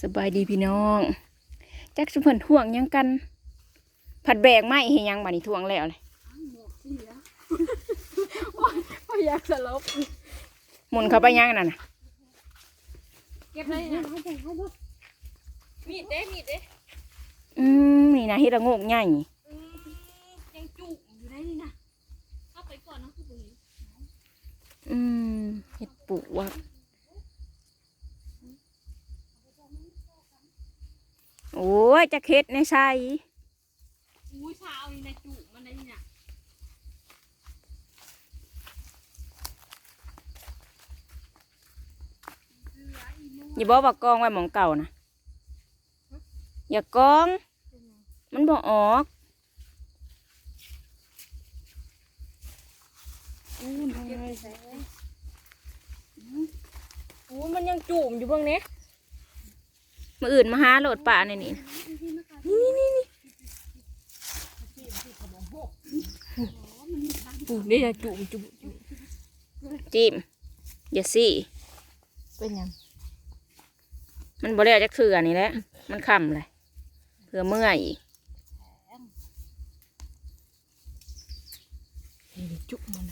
สบายดีพี่น้องจักสุเพิ่นท่วงหยังกัน ผัดแบกไม้เฮยังบัดนี้ท่วงแล้วเลยหมวกเสียไม่อยากสลบหมุนเข้าไปยังนั่นน่ะเก็บเลยนะมีดเด้มีดเด้อืมนี่นะเฮ็ดละโงกใหญ่อืมยังจุกอยู่ได้นี่นะเอาไปก่อนนะคือบุหรี่อืมเฮ็ดปลูกว่า อ้ยจะเฮ็ดในไสอุ้ยเช้านี่นะจุกมันได้นี่นะอย่าบอกว่ากองไว้หมองเก่านะอย่ากอง มันบ่ออกอู้ทำไงใส่อู้มันยังจุ่มอยู่เบ้างเนี้ย มืออื่นมาหาโหลดป่าในนี่นี่นี่นี่ปุ๊นี่จะจุ่มจุ่มจุ่มจิ้มอย่าซี่เป็นยังมันบ่แล้วจักเถื่อนี่แหละมันคำเลยเพื่อเมื่อยอีกจุ่มมัน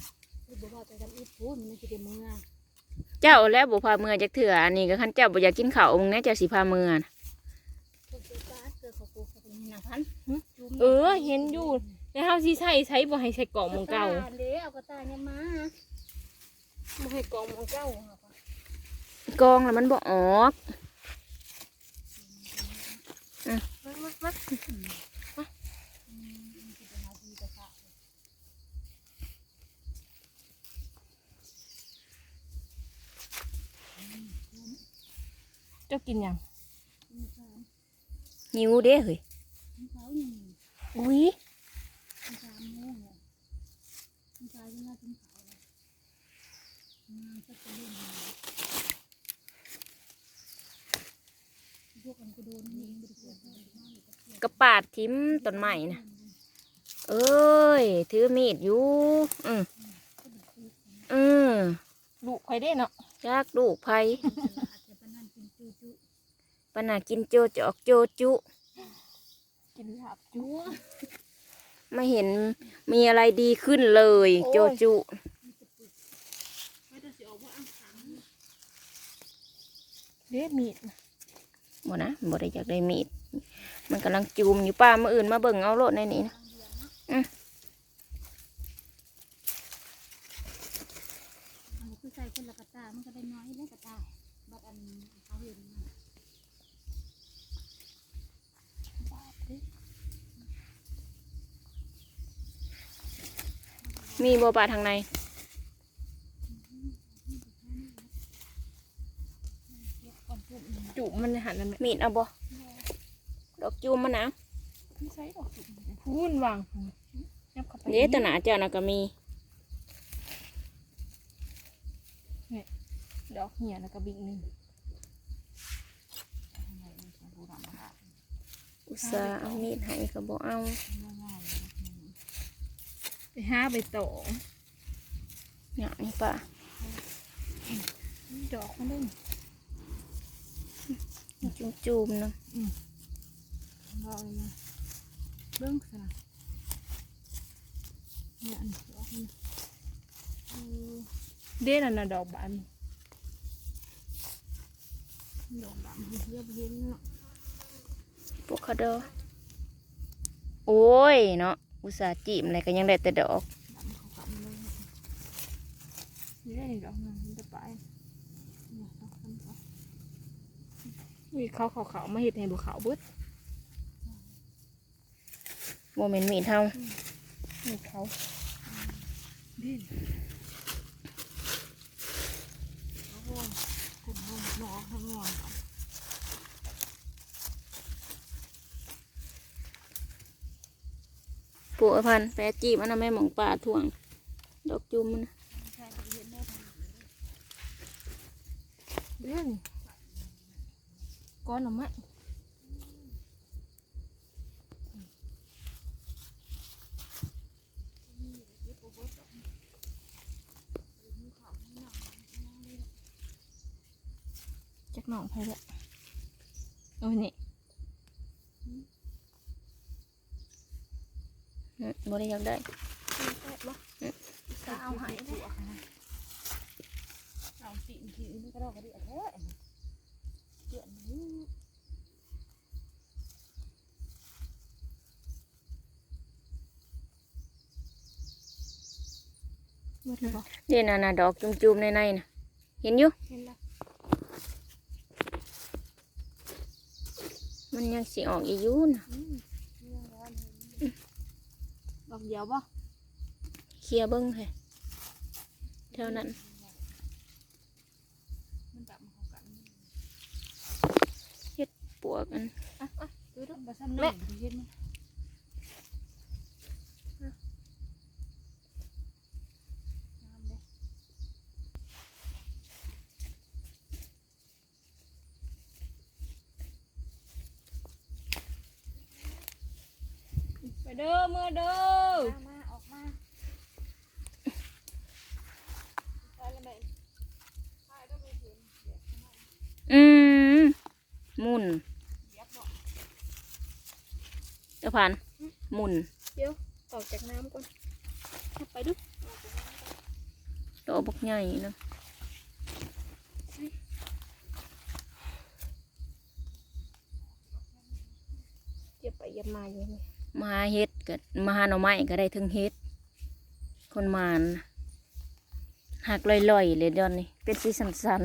บอกว่าจะทำอีพูดมันจะเป็นมือ เจ้าแล้วบ่พาเมื่อจักเถื่ออันนี้ก็คันเจ้าบ่อยากกินข้าวมึงแน่เจ้าสิพาเมื่อนะเออเห็นอยู่แล้วเฮาสิใช้ใช้บ่ให้ใส่กล่องหมองเก่าเด้เอากระต่ายเนี่ยมาบ่ให้กล่องหมองเก่ากองแล้วมันบ่ออก มามามาเจ้ากินยัง หิวเด้เฮ้ย เขาหนึ่ง อุ้ย สามโมงเลยคุณชายยังน่ากินเขาเลยงานสักเรื่องพวกกันก็โดนยิงไปเกือบเลยมากเลยก็เกือบกระปาดทิมต้นไม้นะเอ้ย ถือมีดอยู่ อืมอืมดุใครได้เนาะจักลูกไผ อาจจะปนันกินจูจุ ปะนากินโจจอกโจจุ กินลาบจั๊วไม่เห็นมีอะไรดีขึ้นเลยโอ้ยโจจุไม่ต้องสิออกว่าอ้างขังเด้มีดนะบ่นะบ่ได้อยากได้มีด มันกำลังจูมอยู่ป้ามื่ออื่นมาเบิ่งเอาโลดในนี้นะเอาคือใส่คนละกระตายมันก็ได้น้อยได้กระตายบัดอันเขาเห็น มีบ่ป่าทางในจุมันหันนั่นแหละมีดเอาบ่ดอกจูมมันนะไม่ใช่ดอกจุพูนวางยับเข้าไปเด้ตวหนาเจ้าน่ะก็มีดอกเหี่ยแล้วก็บิ๊กหนึ่งอุตส่าห์เอามีดให้ก็บ่เอาไป ห้าไปต่อเนี่ยนี่ป่าดอกมันเล่นจูมจูมๆนะดอกเลยนะเบิ้งสนะเนี่ยอันดอกมันเออเด่นอันน่ะดอกบานดอกบานเยอะเห็นเนาะพวกเขาเดอโอ้ยเนาะ อุตส่าห์จีมอะไรก็ยังได้แต่ดอกดำเขากำเลยนี่ได้ดอกนึงมันจะไปเนี่ยดอกนั้นก็อุ้ยเขาเขาเขามาเห็ดให้บุเขาเบิดโมเมนต์มีเท่ามีเขาด่นโอ้โหคุณห้องนอกข้างนอก ปลูอพันแปรจีบอันนั้นแม่หมองป่าท่วง ดอกจูมมันนะเด่นก้อนหน่อไม้จักหนองไปแล้วโอ้ยนี่ อืม บ่ได้อยากได้ก็เอาใหายได้เอาสีสีนี่ก็ดอกกระเดียดแท้เดือดนี้หมดเลยบ่เด่นน่ะน่ะดอกจุ่มๆในในน่ะเห็นอยู่เห็นแล้วมันยังสิออกอีกอยู่น่ะดอก เดียวบ่เคลียร์เบิ่งให้เท่านั้นมันจับมาเข้ากันปวกอันอะอะดูดูบ่ซ้ำแม่เห็นมั้ยงามเด้ไปเด้อเมื่อเด้อ มาออกมาไปแล้วแม่อืมหมุนเจ้าพันหมุนออกจากน้ำก่อนเอาไปดูดอกบักใหญ่เนาะเก็บไปเก็บมาอยู่นี่ มาหาเฮ็ดก็มาหาหน่อไม้ก็ได้ถึงเฮ็ด คนมานหักลอยๆเลยเดอนนี้เป็นสีสัน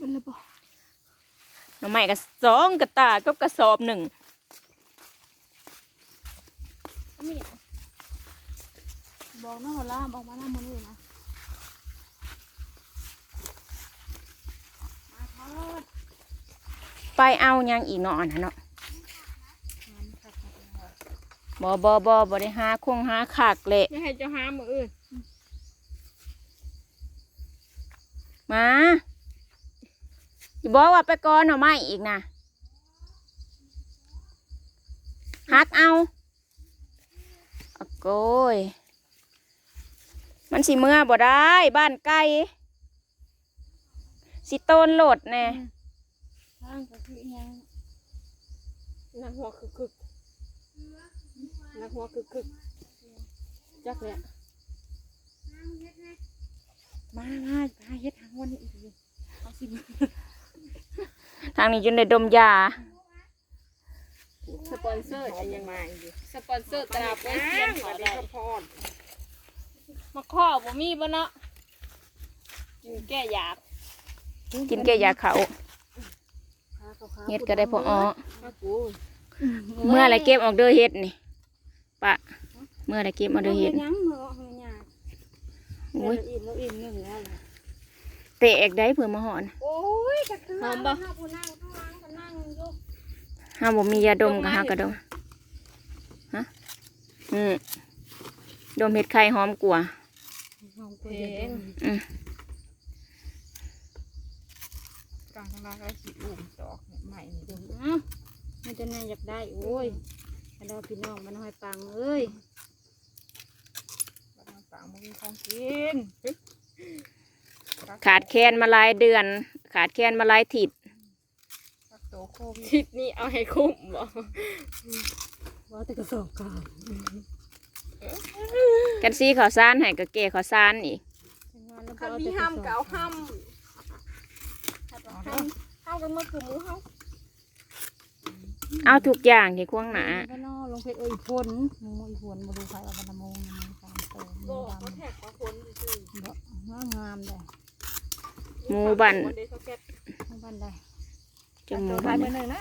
มันเลยบ่ๆหน่อไม้ก็สองกระตากับกระสอบหนึ่งไม่อยากบอกน้องล่าบอกมาหน้ามันเลยนะมาทอด ไปเอาหยังอีกเนาะอันนั้นเนาะงามคักๆบ่บ่บ่บ่ได้หาคงหาขากเละอย่าให้เจ้าหามืออื่นมาอย่าบอกว่าไปก่อนหน่อไม้อีกนะหักเอาอะโกยมันสิเมื่อบ่ได้ บ้านไกลสิโตนโหลดแน่ ทางก็คือยังนักหัวคึกคึกนักหัวคึกคึกจักเลยอะมามาหาเฮ็ดทางวันนี้อีกทีเอาสิทางนี้จนได้ดมยาสปอนเซอร์จะยังมาอยู่สปอนเซอร์ตราเปเซียนขอได้มาข้อบ่มีบ่เนาะกินแก้อยากกินแก้ยาเขา เฮ็ดก็ได้พออ้อเมื่อไรเก็บออกเด้อเฮ็ดนี่ปะเมื่อไรเก็บออกเด้อเฮ็ดยังมือออกหยาโอ้ยอิ่มแล้วอิ่มหนึ่งแล้วเตะเอกได้เผื่อมาหอนโอ้ยกระเทือหอมบ่ถ้าผู้นั่งข้างล่างก็นั่งอยู่ห้าบ่มียาดมกับห้ากระดมฮะอืมดมเห็ดไข่หอมกว่าเพลงอืมกลางทางล่างก็ขีดอุ่มดอก ใหม่นี่ดูอ้าวมันจะน่าอยากได้โอ้ยให้เราพี่น้องมันห้อยปังเอ้ยบ้านห้อยปังมันมีของกินขาดแคลนมาหลายเดือน ขาดแคลนมาหลายทิศรักโตโควิดทิศนี้เอาให้คุ้มบ่ว่าแต่กระสอบกาวกันซีข้าวสารให้ก็แก่ข้าวสารอีกคันมีห้ามเก่าห้าม ห้ามห้ามกันเมื่อคือหมูห้ามเอาทุกอย่างที่ควงหนาก็นอลงเพชรเอ้ยพนมึงอีพนมาดูใครเอาบรรโมงมันสามโตโอ้มันเขาดำแท็กมาคนซื่อเบาะงามงามเลยหมูบันคนเดียวเขาแก๊สทั้งบ้านได้จมูกไปบันไปหนึ่งนะ